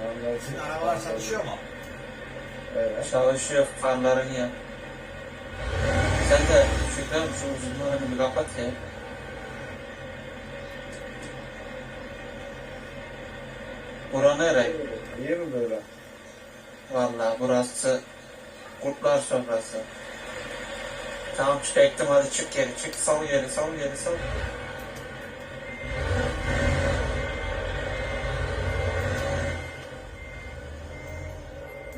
Tamam, Sizin arabalar çalışıyor mu? Evet. Çalışıyor farlarını yap. Sen de Şükrü şu uzunlarını bir kapat ya. Bura nere? İyi mi böyle? Vallahi burası kurtlar sofrası. Tamam çektim hadi çık geri çık sal geri sal geri sal.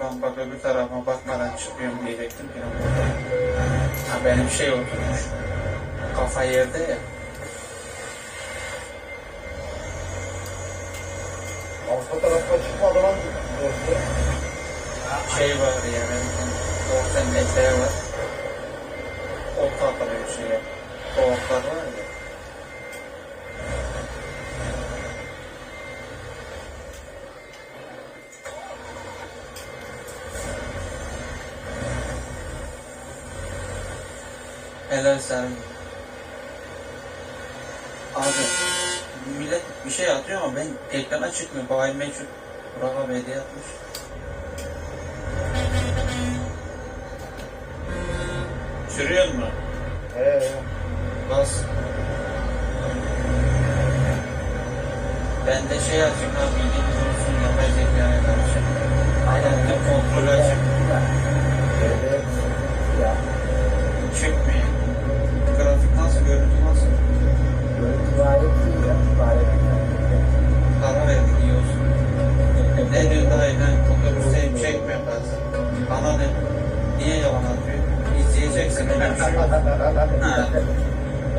Ben bak öbür tarafa bakmadan çıkıyorum diyecektim ki. Ha benim şey oturmuş. Kafa yerde ya. Arka tarafa. Dostum. Şey var ya benim ortanın eteği var. Helal sen. Abi millet bir şey atıyor ama ben ekrana çıkmıyor. Bayim meçhul. Burak'a hediye atmış. Sürüyor mu? Ee, Bas. Ben de şey açayım ha bildiğiniz olsun yapay zekaya karşı. Hayatta kontrol açıp Bana ne? Niye yalan atıyor? İzleyeceksin öyle bir şey yok. Ha.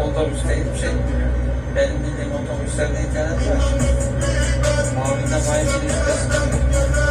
Otobüsteyim çekmiyor. Benim bildiğim otobüslerde internet var. Mavinde bayım bir